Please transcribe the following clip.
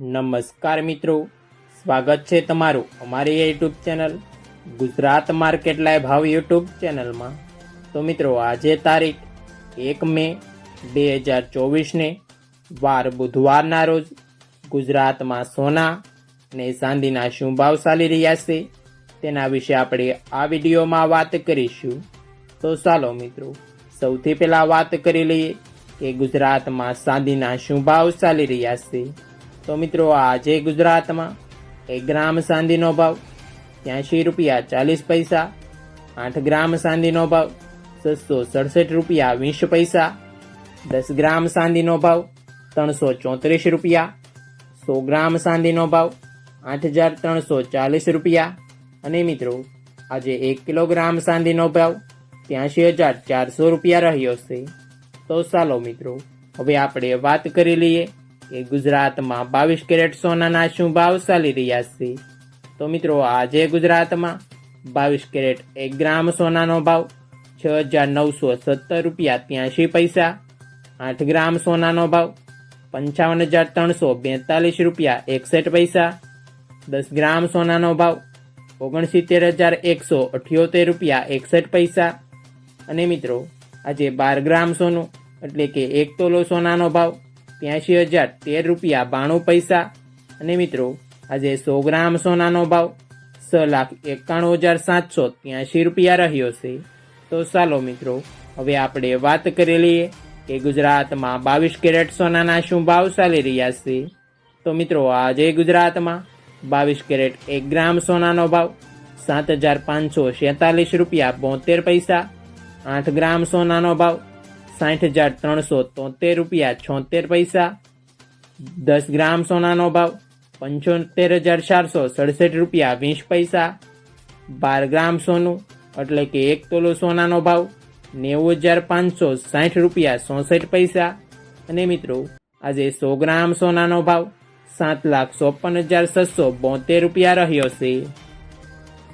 નમસ્કાર મિત્રો, સ્વાગત છે તમારું અમારી YouTube channel Gujarat market live ભાવ યુટ્યુબ ચેનલમાં. તો મિત્રો, આજે તારીખ એક મે બે હજાર ચોવીસને વાર બુધવારના રોજ ગુજરાતમાં સોના અને ચાંદીના શું ભાવ ચાલી રહ્યા છે તેના વિશે આપણે આ વિડીયોમાં વાત કરીશું. તો ચાલો મિત્રો, સૌથી પહેલાં વાત કરી લઈએ કે ગુજરાતમાં ચાંદીના શું ભાવ ચાલી રહ્યા છે. તો મિત્રો આજે ગુજરાતમાં. એક ગ્રામ ચાંદીનો ભાવ, ત્યાંશી રૂપિયા ચાલીસ પૈસા. આઠ ગ્રામ ચાંદીનો ભાવ, છસો સડસઠ રૂપિયા વીસ પૈસા. દસ ગ્રામ ચાંદીનો ભાવ, ત્રણસો ચોત્રીસ રૂપિયા. સો ગ્રામ ચાંદીનો ભાવ, આઠ હજાર ત્રણસો ચાલીસ રૂપિયા. અને મિત્રો, આજે એક કિલોગ્રામ ચાંદીનો ભાવ, ત્યાંશી હજાર ચારસો રૂપિયા રહ્યો છે. તો ચાલો મિત્રો, હવે આપણે વાત કરી લઈએ કે ગુજરાતમાં બાવીસ કેરેટ સોનાના શું ભાવ ચાલી રહ્યા છે? તો મિત્રો, આજે ગુજરાતમાં બાવીસ કેરેટ એક ગ્રામ સોનાનો ભાવ છ હજાર નવસો સત્તર રૂપિયા ત્યાંશી પૈસા, આઠ ગ્રામ સોનાનો ભાવ પંચાવન હજાર ત્રણસો બેતાલીસ રૂપિયા એકસઠ પૈસા, દસ ગ્રામ સોનાનો ભાવ ઓગણસિત્તેર હજાર એકસો અઠ્યોતેર રૂપિયા એકસઠ પૈસા. અને મિત્રો, આજે બાર ગ્રામ સોનું એટલે કે એક તોલો સોનાનો ભાવ ત્યાંશી હજાર તેર રૂપિયા બાણું પૈસા. અને મિત્રો, આજે સો ગ્રામ સોનાનો ભાવ છ લાખ એકાણું હજાર સાતસો ત્યાંશી રૂપિયા રહ્યો છે. તો ચાલો મિત્રો, હવે આપણે વાત કરી લઈએ કે ગુજરાતમાં બાવીસ કેરેટ સોનાના શું ભાવ ચાલી રહ્યા છે. તો મિત્રો, આજે ગુજરાતમાં બાવીસ કેરેટ એક ગ્રામ સોનાનો ભાવ સાત હજાર પાંચસો છેતાલીસ રૂપિયા બોતેર પૈસા. આઠ ગ્રામ સોનાનો ભાવ સાઠ હજાર ત્રણસો તોતેર રૂપિયા છોતેર પૈસા. દસ ગ્રામ સોનાનો ભાવ પંચોતેર હજાર ચારસો સડસઠ રૂપિયા વીસ પૈસા. બાર ગ્રામ સોનું એટલે કે એક તોલો સોનાનો ભાવ નેવું હજાર પાંચસો સાઠ રૂપિયા ચોસઠ પૈસા. અને મિત્રો, આજે સો ગ્રામ સોનાનો ભાવ સાત લાખ ચોપન હજાર છસો બોતેર રૂપિયા રહ્યો છે.